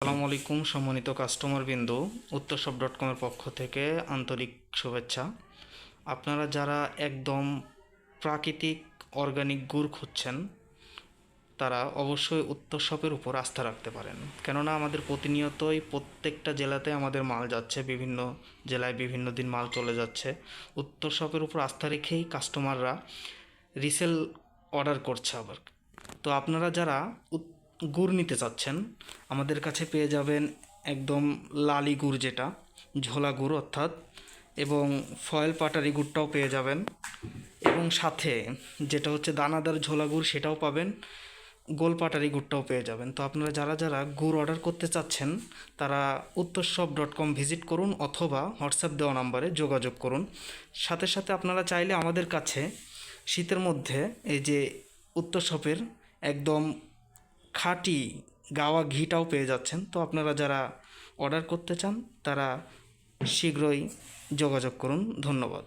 আসসালামু আলাইকুম, সম্মানিত কাস্টমার বিন্দু উত্তরসব ডট কমের পক্ষ থেকে আন্তরিক শুভেচ্ছা। আপনারা যারা একদম প্রাকৃতিক অর্গানিক গুড় খুঁজছেন, তারা অবশ্যই উত্তরসপের উপর আস্থা রাখতে পারেন। কেননা আমাদের প্রতিনিয়তই প্রত্যেকটা জেলাতে আমাদের মাল যাচ্ছে, বিভিন্ন জেলায় বিভিন্ন দিন মাল চলে যাচ্ছে। উত্তরসপের উপর আস্থা রেখেই কাস্টমাররা রিসেল অর্ডার করছে আবার। তো আপনারা যারা গুড় নিতে চাচ্ছেন, আমাদের কাছে পেয়ে যাবেন একদম লালি গুড় যেটা, ঝোলা গুড় অর্থাৎ, এবং ফয়েল পাটারি গুড়টাও পেয়ে যাবেন। এবং সাথে যেটা হচ্ছে দানাদার ঝোলা গুড় সেটাও পাবেন, গোল পাটারি গুড়টাও পেয়ে যাবেন। তো আপনারা যারা যারা গুড় অর্ডার করতে চাচ্ছেন, তারা উত্তরসব ডট কম ভিজিট করুন অথবা হোয়াটসঅ্যাপ দেওয়া নাম্বারে যোগাযোগ করুন। সাথে সাথে আপনারা চাইলে আমাদের কাছে শীতের মধ্যে এই যে উত্তরসপের একদম খাঁটি গাওয়া ঘিটাও পেয়ে যাচ্ছেন। তো আপনারা যারা অর্ডার করতে চান, তারা শীঘ্রই যোগাযোগ করুন। ধন্যবাদ।